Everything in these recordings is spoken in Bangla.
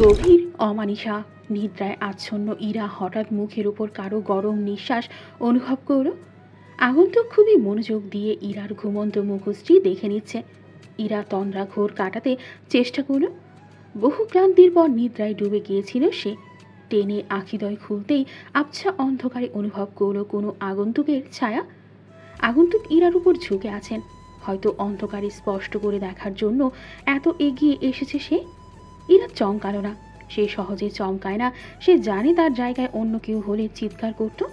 গভীর অমানিসা নিদ্রায় আচ্ছন্ন ইরা হঠাৎ মুখের উপর কারও গরম নিঃশ্বাস অনুভব করল। আগন্তুক খুবই মনোযোগ দিয়ে ইরার ঘুমন্ত মুখশ্রী দেখে নিচ্ছে। ইরা তন্দ্রা ঘোর কাটাতে চেষ্টা করল। বহু ক্লান্তির পর নিদ্রায় ডুবে গিয়েছিল সে। টেনে আখিদয় খুলতেই আবছা অন্ধকারে অনুভব করল কোনো আগন্তুকের ছায়া। আগন্তুক ইরার উপর ঝুঁকে আছেন। হয়তো অন্ধকারে স্পষ্ট করে দেখার জন্য এত এগিয়ে এসেছে সে? ইরা চমকালো না। সে সহজে চমকায় না। সে জানে তার জায়গায় অন্য কেউ হলে চিৎকার করত।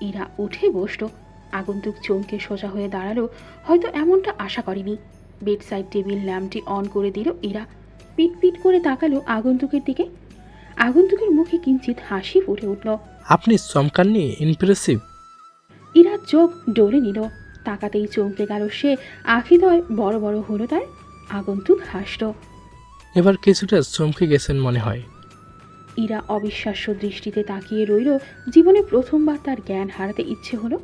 ইরা উঠে বসল। আগন্তুক চমকে সোজা হয়ে দাঁড়াল। হয়তো এমনটা আশা করেনি। বেড সাইড টেবিল ল্যাম্পটি অন করে দিল ইরা পিট পিট করে তাকালো আগন্তুকের দিকে। আগন্তুকের মুখে কিঞ্চিত হাসি ফুটে উঠল। আপনি চমকাননি? ইমপ্রেসিভ। ইরা চোখ ডলে নিল। তাকাতেই চমকে গেল সে। আখিদয় বড় বড় হলো তার আগন্তুক হাসল এবার কিছুটা চমকে গেছেন মনে হয়। ইরা অবিশ্বাস্য দৃষ্টিতে তাকিয়ে রইল। জীবনে প্রথমবার তার জ্ঞান হারাতে ইচ্ছে হলো।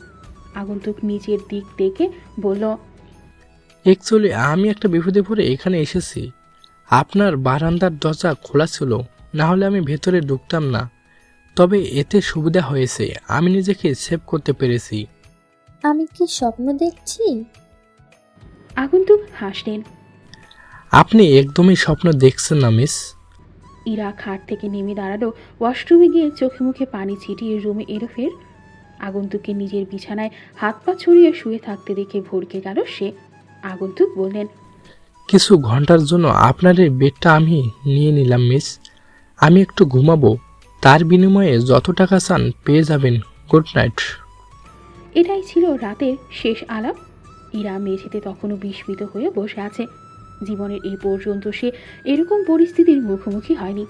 আগন্তুক নিজের দিক দেখে বলল অ্যাকচুয়ালি আমি একটা বিপদে পড়ে এখানে এসেছি। আপনার বারান্দার দরজা খোলা ছিল না হলে আমি ভেতরে ঢুকতাম না। তবে এতে সুবিধা হয়েছে আমি নিজেকে সেভ করতে পেরেছি। আমি কি স্বপ্ন দেখছি? আগন্তুক হাসলেন। আপনি একদমই স্বপ্ন দেখছেন না মিস। ইরা খাট থেকে নেমে দাঁড়াল। ওয়াশরুমে গিয়ে চোখে মুখে পানি ছিটিয়ে রুমে এলো ফের। আগন্তুককে নিজের বিছানায় হাত পা ছড়িয়ে শুয়ে থাকতে দেখে ভড়কে গেল সে। আগন্তুক বললেন কিছু ঘণ্টার জন্য আপনার এই বেডটা আমি নিয়ে নিলাম মিস। আমি একটু ঘুমাবো। তার বিনিময়ে যত টাকা চান পেয়ে যাবেন। Good night. এটাই ছিল রাতের শেষ আলাপ। ইরা মেঝেতে তখনও বিস্মিত হয়ে বসে আছে। জীবনের এই পর্যন্ত সে এরকম পরিস্থিতির মুখোমুখি হয়নি।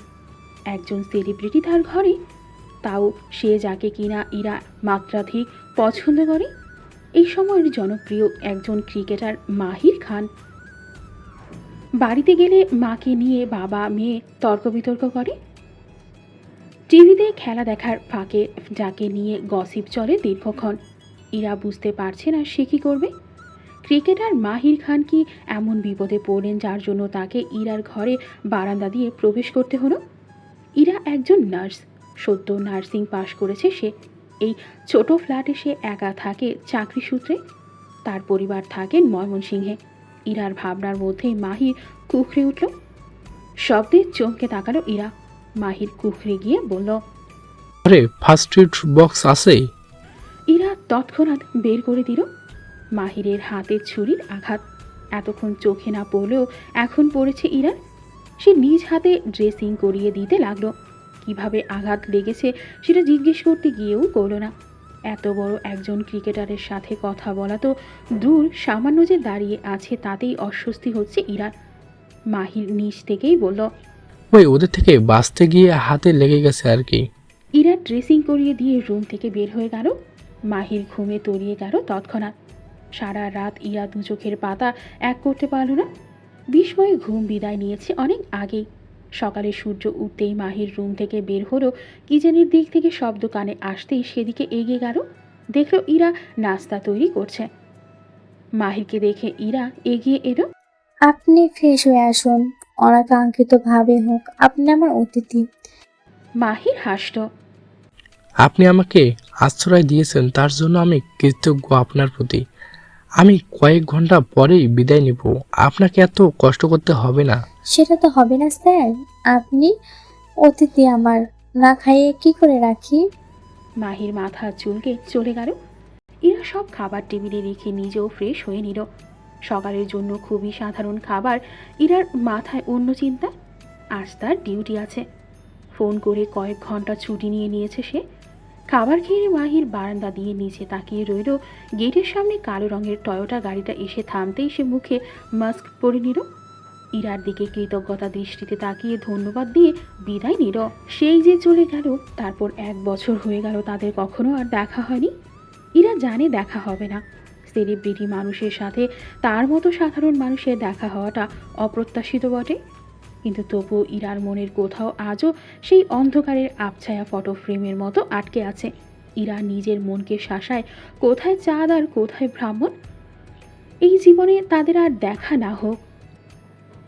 একজন সেলিব্রিটি তার ঘরে। তাও সে যাকে কিনা ইরা মাত্রাধিক পছন্দ করে। এই সময়ের জনপ্রিয় একজন ক্রিকেটার মাহির খান। বাড়িতে গেলে মাকে নিয়ে বাবা, মেয়ে তর্ক বিতর্ক করে। টিভিতে খেলা দেখার ফাঁকে যাকে নিয়ে গসিপ চলে দীর্ঘক্ষণ। ইরা বুঝতে পারছে না সে কী করবে। ক্রিকেটার মাহির খান কি এমন বিপদে পড়লেন যার জন্য তাকে ইরার ঘরে বারান্দা দিয়ে প্রবেশ করতে হলো? ইরা একজন নার্স, সদ্য নার্সিং পাশ করেছে সে। এই ছোট ফ্ল্যাটে সে একা থাকে চাকরি সূত্রে। তার পরিবার থাকেন ময়মনসিংহে। ইরার ভাবনার মধ্যেই মাহির কুকড়ে উঠল। শব্দে চমকে তাকালো ইরা। মাহির কুকড়ে গিয়ে বলল, আরে ফার্স্ট এড বক্স আছে তৎক্ষণাৎ বের করে দিল মাহিরের হাতে ছুরির আঘাত। এতক্ষণ চোখে না পড়লেও এখন পড়েছে ইরার। সে নিজ হাতে ড্রেসিং করিয়ে দিতে লাগল। কীভাবে আঘাত লেগেছে সেটা জিজ্ঞেস করতে গিয়েও করল না। এত বড় একজন ক্রিকেটারের সাথে কথা বলা তো দূর সামান্য যে দাঁড়িয়ে আছে তাতেই অস্বস্তি হচ্ছে ইরার। মাহির নিচ থেকেই বলল ওই ওদের থেকে বাঁচতে গিয়ে হাতে লেগে গেছে আর কি। ইরা ড্রেসিং করিয়ে দিয়ে রুম থেকে বের হয়ে গেল। মাহির ঘুমে তলিয়ে গেল তৎক্ষণাৎ। সারা রাত ইরা দু চোখের পাতা এক করতে পারল না। বিস্ময়ে ঘুম বিদায় নিয়েছে অনেক আগেই। সকালে সূর্য উঠতেই মাহির রুম থেকে বের হলো কিচেনের দিক থেকে শব্দ কানে আসতেই সেদিকে এগিয়ে গেল। দেখল ইরা নাস্তা তৈরি করছে। মাহিরকে দেখে ইরা এগিয়ে এলো। আপনি ফ্রেশ হয়ে আসুন। অনাকাঙ্ক্ষিত ভাবে হোক আপনি আমার অতিথি। মাহির হাসল। আপনি আমাকে আশ্রয় দিয়েছেন তার জন্য আমি কৃতজ্ঞ আপনার প্রতি। আমি কয়েক ঘণ্টা পরেই বিদায় নিব। আপনাকে এত কষ্ট করতে হবে না। সেটা তো হবে না স্যার। আপনি অতিথি আমার না খাইয়ে কি করে রাখি? মাহির মাথা চুলকে চলে গেল। এরা সব খাবার টেবিলে রেখে নিজেও ফ্রেশ হয়ে নিল। সকালের জন্য খুবই সাধারণ খাবার ইরার মাথায় অন্য চিন্তা। আজ তার ডিউটি আছে। ফোন করে কয়েক ঘণ্টা ছুটি নিয়ে নিয়েছে সে। খাবার খেয়ে মাহির বারান্দা দিয়ে নিচে তাকিয়ে রইল। গেটের সামনে কালো রঙের টয়োটা গাড়িটা এসে থামতেই সে মুখে মাস্ক পরে নিল। ইরার দিকে কৃতজ্ঞতা দৃষ্টিতে তাকিয়ে ধন্যবাদ দিয়ে বিদায় নিল। সেই যে চলে গেল, তারপর এক বছর হয়ে গেল তাদের কখনো আর দেখা হয়নি। ইরা জানে দেখা হবে না। সেলিব্রিটি মানুষের সাথে তার মতো সাধারণ মানুষের দেখা হওয়াটা অপ্রত্যাশিত বটে। কিন্তু তবুও ইরার মনের কোথাও আজও সেই অন্ধকারের আবছায়া ফটো ফ্রেমের মতো আটকে আছে। ইরা নিজের মনকে শাসায়, কোথায় চাঁদ আর কোথায় ব্রাহ্মণ এই জীবনে তাদের আর দেখা না হোক।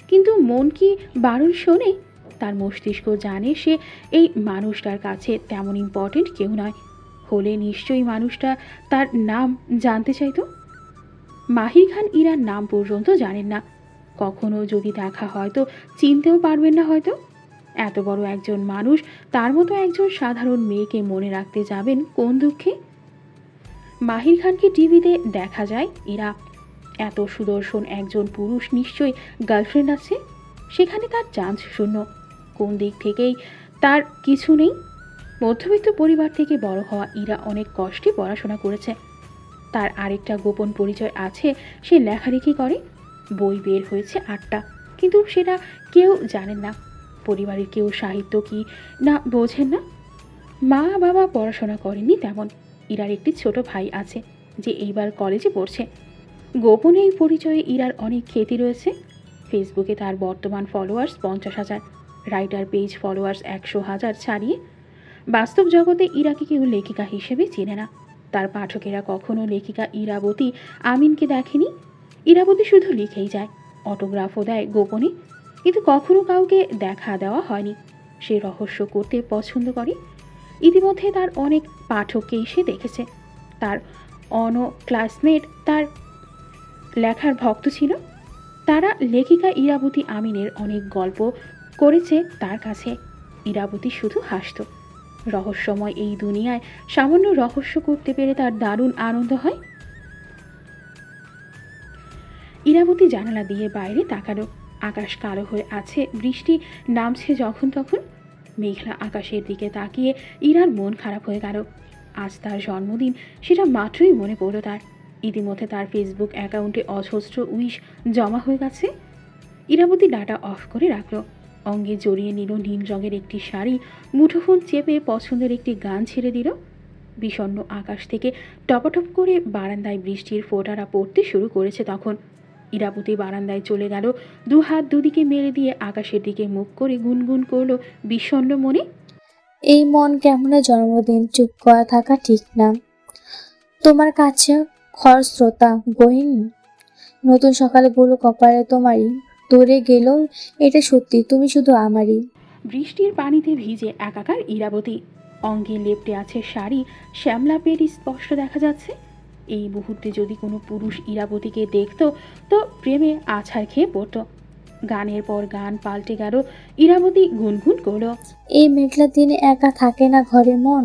কিন্তু মন কি বারণ শোনে? তার মস্তিষ্ক জানে সে এই মানুষটার কাছে তেমন ইম্পর্টেন্ট কেউ নয়। হলে নিশ্চয়ই মানুষটা তার নাম জানতে চাইতো? মাহির খান ইরার নাম পর্যন্ত জানেন না। কখনো যদি দেখা হয় তো চিনতেও পারবেন না হয়তো। এত বড় একজন মানুষ, তার মতো একজন সাধারণ মেয়েকে মনে রাখতে যাবেন কোন দুঃখে? মাহির খানকে টিভিতে দেখা যায়, এরা এত সুদর্শন একজন পুরুষ নিশ্চয়ই গার্লফ্রেন্ড আছে? সেখানে তার চান্স শূন্য। কোন দিক থেকেই তার কিছু নেই? মধ্যবিত্ত পরিবার থেকে বড় হওয়া ইরা অনেক কষ্টে পড়াশোনা করেছে। তার আরেকটা গোপন পরিচয় আছে, সে লেখালেখি করে। বই বের হয়েছে আটটা। কিন্তু সেটা কেউ জানেন না। পরিবারের কেউ সাহিত্য কি না বোঝেন না। মা বাবা পড়াশোনা করেননি তেমন। ইরার একটি ছোট ভাই আছে যে এইবার কলেজে পড়ছে। গোপনে এই পরিচয়ে ইরার অনেক খ্যাতি রয়েছে। ফেসবুকে তার বর্তমান ফলোয়ার্স পঞ্চাশ হাজার রাইটার পেজ ফলোয়ার্স একশো হাজার ছাড়িয়ে বাস্তব জগতে ইরাকে কেউ লেখিকা হিসেবে চেনে না। তার পাঠকেরা কখনো লেখিকা ইরাবতী আমিনকে দেখেনি ইরাবতী শুধু লিখেই যায় অটোগ্রাফও দেয় গোপনে, কিন্তু কখনো কাউকে দেখা দেওয়া হয়নি। সে রহস্য করতে পছন্দ করে। ইতিমধ্যে তার অনেক পাঠককেই সে দেখেছে। তার অন ক্লাসমেট তার লেখার ভক্ত ছিল। তারা লেখিকা ইরাবতী আমিনের অনেক গল্প করেছে তার কাছে। ইরাবতী শুধু হাসত। রহস্যময় এই দুনিয়ায় সামান্য রহস্য করতে পেরে তার দারুণ আনন্দ হয়। ইরাবতী জানালা দিয়ে বাইরে তাকালো। আকাশ কালো হয়ে আছে, বৃষ্টি নামছে যখন তখন। মেঘলা আকাশের দিকে তাকিয়ে ইরার মন খারাপ হয়ে গেল। আজ তার জন্মদিন, সেটা মাত্রই মনে পড়ল তার। ইতিমধ্যে তার ফেসবুক অ্যাকাউন্টে অজস্র উইশ জমা হয়ে গেছে। ইরাবতী ডাটা অফ করে রাখল। অঙ্গে জড়িয়ে নিল নীল রঙের একটি শাড়ি, মুঠোফোন চেপে পছন্দের একটি গান ছেড়ে দিল। বিষণ্ণ আকাশ থেকে টপটপ করে বারান্দায় বৃষ্টির ফোঁটারা পড়তে শুরু করেছে তখন। ইরাবতী বারান্দায় চলে গেল। দু হাত দুদিকে মেরে দিয়ে আকাশের দিকে মুখ করে গুনগুন করল বিষণ্ণ মনে। এই মন কেমনে জন্মদিন চুপ করা থাকা ঠিক না। তোমার কাছে খর শ্রোতা গহিন। নতুন সকালে বলো কপালে তোমারই দূরে গেল এটা সত্যি তুমি শুধু আমারই। বৃষ্টির পানিতে ভিজে একাকার ইরাবতী। অঙ্গে লেপটে আছে শাড়ি শ্যামলা পেরি স্পষ্ট দেখা যাচ্ছে। এই মুহূর্তে যদি কোনো পুরুষ ইরাবতীকে দেখতো তো প্রেমে আছাড় খেয়ে পড়তো। গানের পর গান পাল্টে গেল ইরাবতী গুনগুন করল। এই মেঘলা দিনে একা থাকে না ঘরে মন।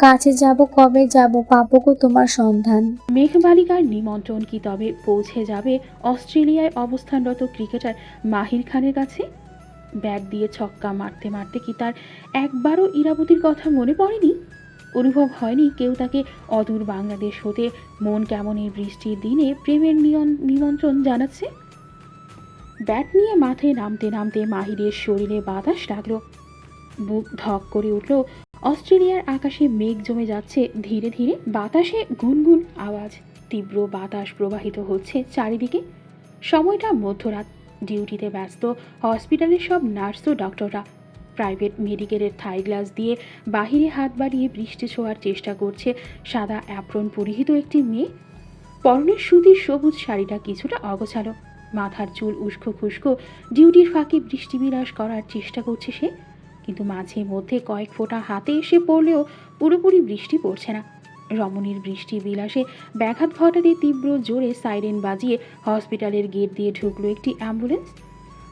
কাছে যাব কবে যাব পাবো গো তোমার সন্ধান। মেঘবালিকার নিমন্ত্রণ কি তবে পৌঁছে যাবে? অস্ট্রেলিয়ায় অবস্থানরত ক্রিকেটার মাহির খানের কাছে? ব্যাট দিয়ে ছক্কা মারতে মারতে কি তার একবারও ইরাবতীর কথা মনে পড়েনি? অনুভব হয়নি কেউ তাকে অদূর বাংলাদেশ হতে। মন কেমন এই বৃষ্টির দিনে? প্রেমের নিমন্ত্রণ জানাচ্ছে? ব্যাট নিয়ে মাঠে নামতে নামতে মাহিরের শরীরে বাতাস লাগল। বুক ধক করে উঠল। অস্ট্রেলিয়ার আকাশে মেঘ জমে যাচ্ছে। ধীরে ধীরে বাতাসে গুনগুন আওয়াজ। তীব্র বাতাস প্রবাহিত হচ্ছে চারিদিকে। সময়টা মধ্যরাত। ডিউটিতে ব্যস্ত। হসপিটালের সব নার্স ও ডক্টররা প্রাইভেট মেডিকেলের থাই গ্লাস দিয়ে বাহিরে হাত বাড়িয়ে বৃষ্টি ছোঁয়ার চেষ্টা করছে সাদা অ্যাপ্রন পরিহিত একটি মেয়ে। পরনের সুতির সবুজ শাড়িটা কিছুটা অগোছালো। মাথার চুল উস্কো খুস্কো, ডিউটির ফাঁকে বৃষ্টি বিলাস করার চেষ্টা করছে সে। কিন্তু মাঝে মধ্যে কয়েক ফোঁটা হাতে এসে পড়লেও পুরোপুরি বৃষ্টি পড়ছে না। রমণীর বৃষ্টি বিলাসে ব্যাঘাত ঘটাতে তীব্র জোরে সাইরেন বাজিয়ে হসপিটালের গেট দিয়ে ঢুকলো একটি অ্যাম্বুলেন্স।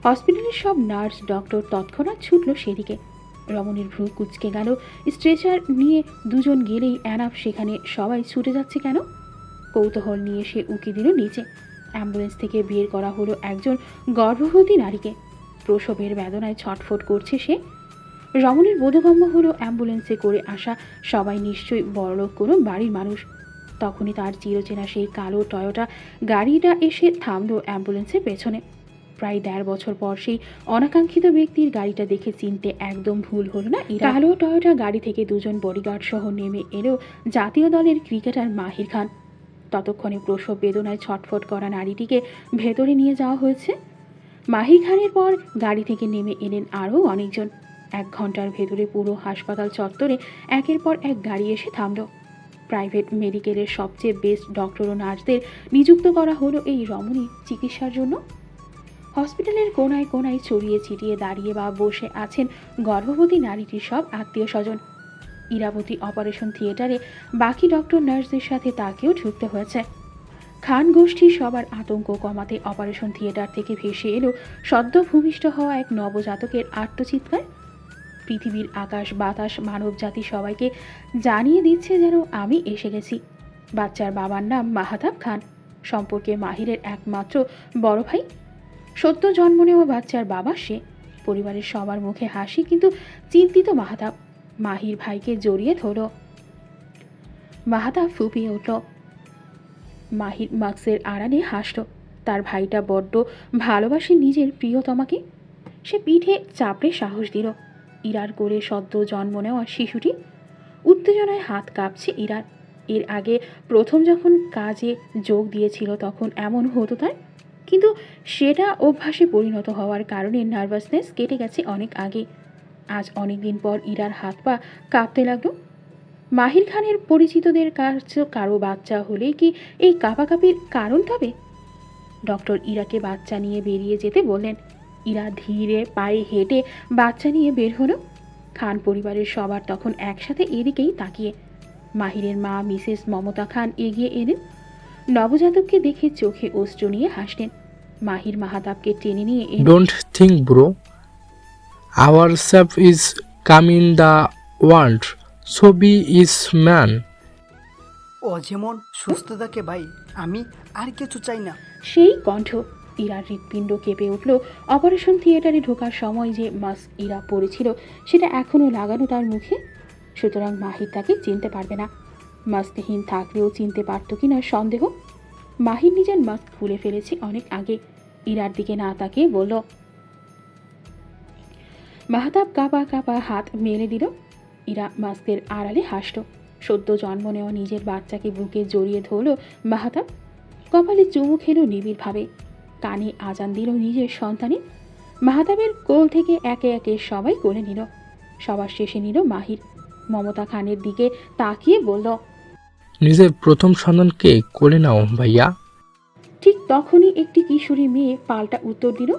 হসপিটালের সব নার্স, ডক্টর তৎক্ষণাৎ ছুটল সেদিকে। রমণীর ভ্রু কুচকে গেল। স্ট্রেচার নিয়ে দুজন গেলেই অ্যানাফ সেখানে সবাই ছুটে যাচ্ছে কেন? কৌতূহল নিয়ে সে উঁকি দিল নিচে। অ্যাম্বুলেন্স থেকে বের করা হলো একজন গর্ভবতী নারীকে। প্রসবের বেদনায় ছটফট করছে সে। রমণীর বোধগম্য হলো অ্যাম্বুলেন্সে করে আসা সবাই নিশ্চয়ই বড়লোক কোনো বাড়ির মানুষ। তখনই তার চিরচেনা সেই কালো টয়োটা গাড়িটা এসে থামলো অ্যাম্বুলেন্সের পেছনে। প্রায় দেড় বছর পর সেই অনাকাঙ্ক্ষিত ব্যক্তির গাড়িটা দেখে চিনতে একদম ভুল হলো না। কালো টয়োটা গাড়ি থেকে দুজন বডিগার্ড সহ নেমে এলো জাতীয় দলের ক্রিকেটার মাহির খান। ততক্ষণে প্রসব বেদনায় ছটফট করা নারীটিকে ভেতরে নিয়ে যাওয়া হয়েছে। মাহির খানের পর গাড়ি থেকে নেমে এলেন আরও অনেকজন। এক ঘণ্টার ভেতরে পুরো হাসপাতাল চত্বরে একের পর এক গাড়ি এসে থামল। প্রাইভেট মেডিকেলের সবচেয়ে বেস্ট ডক্টর ও নার্সদের নিযুক্ত করা হলো এই রমণী চিকিৎসার জন্য। হসপিটালের কোনায় কোনায় ছড়িয়ে ছিটিয়ে দাঁড়িয়ে বা বসে আছেন গর্ভবতী নারীটির সব আত্মীয় স্বজন। ইরাবতী অপারেশন থিয়েটারে বাকি ডক্টর নার্সদের সাথে তাকেও ঢুকতে হয়েছে। খান গোষ্ঠীর সবার আতঙ্ক কমাতে অপারেশন থিয়েটার থেকে ভেসে এলো সদ্য ভূমিষ্ঠ হওয়া এক নবজাতকের আত্মচিৎকার। পৃথিবীর আকাশ, বাতাস, মানব জাতি সবাইকে জানিয়ে দিচ্ছে যেন আমি এসে গেছি। বাচ্চার বাবার নাম মাহাতাব খান। সম্পর্কে মাহিরের একমাত্র বড় ভাই সদ্য জন্ম নেওয়া বাচ্চার বাবা সে। পরিবারের সবার মুখে হাসি, কিন্তু চিন্তিত মাহাতাব মাহির ভাইকে জড়িয়ে ধরল। মাহাতাব ফুপিয়ে উঠল। মাহির মাক্সের আড়ালে হাসল। তার ভাইটা বড্ড ভালোবাসে নিজের প্রিয়তমাকে। সে পিঠে চাপড়ে সাহস দিল। ইরার করে সদ্য জন্ম নেওয়া শিশুটি উত্তেজনায় হাত কাঁপছে ইরার। এর আগে প্রথম যখন কাজে যোগ দিয়েছিল, তখন এমন হতো তার। কিন্তু সেটা অভ্যাসে পরিণত হওয়ার কারণে নার্ভাসনেস কেটে গেছে অনেক আগে। আজ অনেক দিন পর ইরার হাত পা কাঁপতে লাগল। মাহির খানের পরিচিতদের কাছে কারও বাচ্চা হলেই কি এই কাঁপাকাঁপির কারণ তবে? ডক্টর ইরাকে বাচ্চা নিয়ে বেরিয়ে যেতে বললেন। ইরা ধীরে পায়ে হেঁটে বাচ্চা নিয়ে বের হলো। খান পরিবারের সবার তখন একসাথে এদিকেই তাকিয়ে। মাহিরের মা মিসেস মমতা খান এগিয়ে এলেন। নবজাতককে দেখে চোখে অস্ত্র নিয়ে হাসলেন। মাহির মাহাতাবকে টেনে নিয়ে don't think bro our safe is come in the world ছবি ইজ ম্যান ও যেমন সুস্থ থাকে ভাই আমি আর কিছু চাই না। সেই কণ্ঠ ইরার হৃৎপিণ্ড কেঁপে উঠল। অপারেশন থিয়েটারে ঢোকার সময় যে মাস্ক ইরা পরেছিল সেটা এখনও লাগানো তার মুখে। সুতরাং মাহির তাকে চিনতে পারবে না। মাস্কহীন থাকলেও চিনতে পারত কি না সন্দেহ। মাহির নিজের মাস্ক খুলে ফেলেছে অনেক আগে। ইরার দিকে না তাকিয়ে বলল, মাহাতাব কাপা কাপা হাত মেলে দিল। ইরা মাস্কের আড়ালে হাসল। সদ্য জন্ম নেওয়া নিজের বাচ্চাকে বুকে জড়িয়ে ধরল মাহাতাব। কপালে চুমু খেলো নিবিড়ভাবে। কানে আজান দিল নিজের সন্তানে মাহাতাবের কোল থেকে একে একে সবাই কোলে নিল। সবার শেষে নিল মাহির। মমতা খানের দিকে তাকিয়ে বলল নিজের প্রথম সন্তানকে কোলে নাও ভাইয়া। ঠিক তখনই একটি কিশোরী মেয়ে পাল্টা উত্তর দিল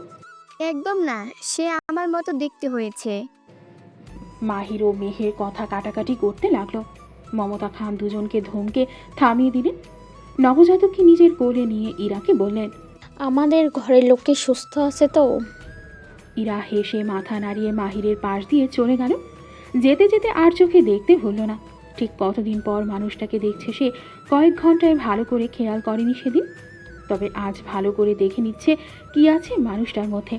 একদম না সে আমার মতো দেখতে হয়েছে। মাহির ও মেহের কথা কাটাকাটি করতে লাগল। মমতা খান দুজনকে ধমকে থামিয়ে দিলেন। নবজাতককে নিজের কোলে নিয়ে ইরাকে বললেন আমাদের ঘরের লোককে সুস্থ আছে তো? ইরা হেসে মাথা নাড়িয়ে মাহিরের পাশ দিয়ে চলে গেল। যেতে যেতে আর চোখে দেখতে হলো না। ঠিক কতদিন পর মানুষটাকে দেখছে সে কয়েক ঘন্টায় ভালো করে খেয়াল করেনি সেদিন। তবে আজ ভালো করে দেখে নিচ্ছে কি আছে মানুষটার মধ্যে।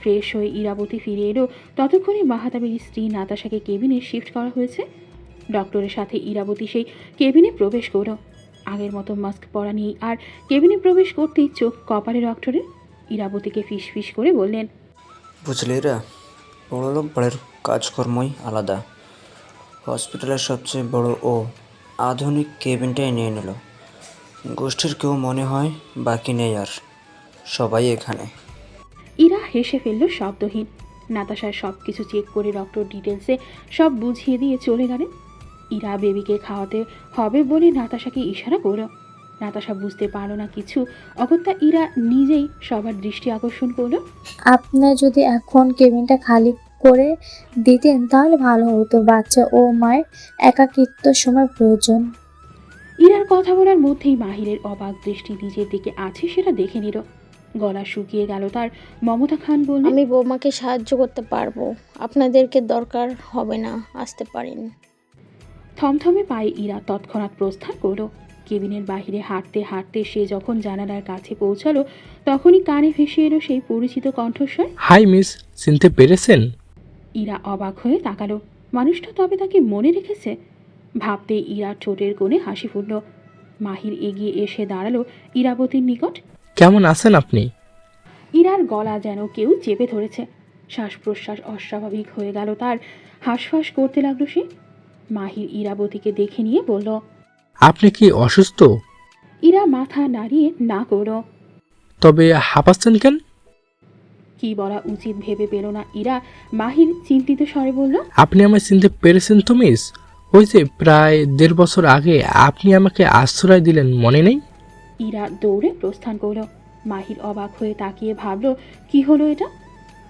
ফ্রেশ হয়ে ইরাবতী ফিরে এলো। ততক্ষণে মাহাতাবের স্ত্রী নাতাশাকে কেবিনে শিফট করা হয়েছে। ডক্টরের সাথে ইরাবতী সেই কেবিনে প্রবেশ করো আগের মতো মাস্ক পরা নেই আর কেবিনে প্রবেশ করতেই চোখ কপালে ডক্টরের। ইরাবতীকে ফিস ফিস করে বললেন, বুঝলি রে বড়লোক বাড়ির কাজকর্মই আলাদা। হসপিটালের সবচেয়ে বড় ও আধুনিক কেবিনটাই নিয়ে নিল। গোষ্ঠীর কেউ মনে হয় বাকি নেই আর সবাই এখানে। ইরা হেসে ফেলল শব্দহীন। নাতাশার সব কিছু চেক করে ডক্টর ডিটেলসে সব বুঝিয়ে দিয়ে চলে গেলেন। ইরা বেবিকে খাওয়াতে হবে বলে নাতাশাকে ইশারা করল। নাতাশা বুঝতে পারল না কিছু। অগত্যা ইরা নিজেই সবার দৃষ্টি আকর্ষণ করল। আপনার যদি এখন কেবিনটা খালি করে দিতেন তাহলে ভালো হতো। বাচ্চা ও মায়ের একাকিত্ব সময় প্রয়োজন। ইরার কথা বলার মধ্যেই মাহিরের অবাক দৃষ্টি নিজের দিকে আছে সেটা দেখে নিল। গলা শুকিয়ে গেল তার। মমতা খান বললেন আমি বৌমাকে সাহায্য করতে পারব। আপনাদেরকে দরকার হবে না আসতে পারেন। থমথমে পায়ে ইরা তৎক্ষণাৎ প্রস্থান করল। কেবিনের বাহিরে হাঁটতে হাঁটতে সে যখন জানালার কাছে পৌঁছালো তখনই কানে ভেসে এলো সেই পরিচিত কণ্ঠস্বর। হাই মিস চিনতে পেরেছেন? ইরা অবাক হয়ে তাকালো। মানুষটা তবে তাকে মনে রেখেছে। ভাবতে ইরা ঠোঁটের কোণে হাসি ফুটল। মাহির এগিয়ে এসে দাঁড়াল ইরাবতীর নিকট। কেমন আছেন আপনি? ইরার গলা যেন কেউ চেপে ধরেছে। শ্বাস প্রশ্বাস অস্বাভাবিক হয়ে গেল তার। হাঁসফাঁস করতে লাগল সে। মাহির ইরাবতীকে দেখে নিয়ে বলল আপনি কি অসুস্থ? ইরা মাথা নাড়িয়ে না করল। তবে হাঁপাচ্ছেন কেন? কি বলা উচিত ভেবে পেল না ইরা। মাহির চিন্তিত স্বরে বলল আপনি আমায় চিনতে পেরেছেন তো মিস? ওই যে প্রায় দেড় বছর আগে আপনি আমাকে আশ্রয় দিলেন মনে নেই? ইরা দৌড়ে প্রস্থান করল। মাহির অবাক হয়ে তাকিয়ে ভাবল কি হলো এটা?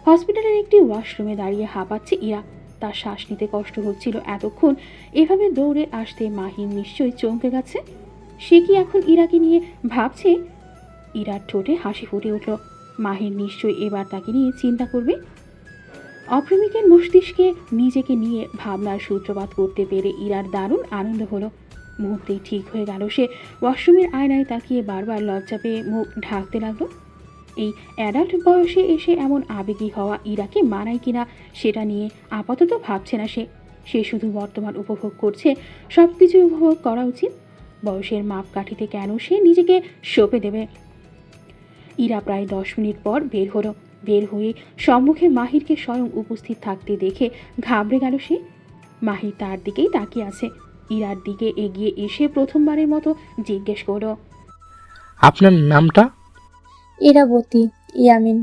হসপিটালের একটি ওয়াশরুমে দাঁড়িয়ে হাঁপাচ্ছে ইরা। তার শ্বাস নিতে কষ্ট হচ্ছিল এতক্ষণ। এভাবে দৌড়ে আসতে মাহির নিশ্চয়ই চমকে গেছে। সে কি এখন ইরাকে নিয়ে ভাবছে? ইরার ঠোঁটে হাসি ফুটে উঠল। মাহির নিশ্চয়ই এবার তাকে নিয়ে চিন্তা করবে। অপ্রেমিকের মস্তিষ্কে নিজেকে নিয়ে ভাবনার সূত্রপাত করতে পেরে ইরার দারুণ আনন্দ হলো। মুহূর্তেই ঠিক হয়ে গেল সে ওয়াশরুমের আয়নায় তাকিয়ে বারবার লজ্জা পেয়ে মুখ ঢাকতে লাগল। এই অ্যাডাল্ট বয়সে এসে এমন আবেগী হওয়া ইরাকে মানায় কিনা সেটা নিয়ে আপাতত ভাবছে না সে। সে শুধু বর্তমান উপভোগ করছে সব কিছু উপভোগ করা উচিত। বয়সের মাপকাঠিতে কেন সে নিজেকে সঁপে দেবে? ইরা প্রায় দশ মিনিট পর বের হলো। বের হয়ে সম্মুখে মাহিরকে স্বয়ং উপস্থিত থাকতে দেখে ঘাবড়ে গেল সে। মাহির তার দিকেই তাকিয়ে আছে। ইরার দিকে এগিয়ে এসে প্রথমবারের মতো জিজ্ঞেস করো আপনার নামটা? ইরাবতী ইয়ামিন।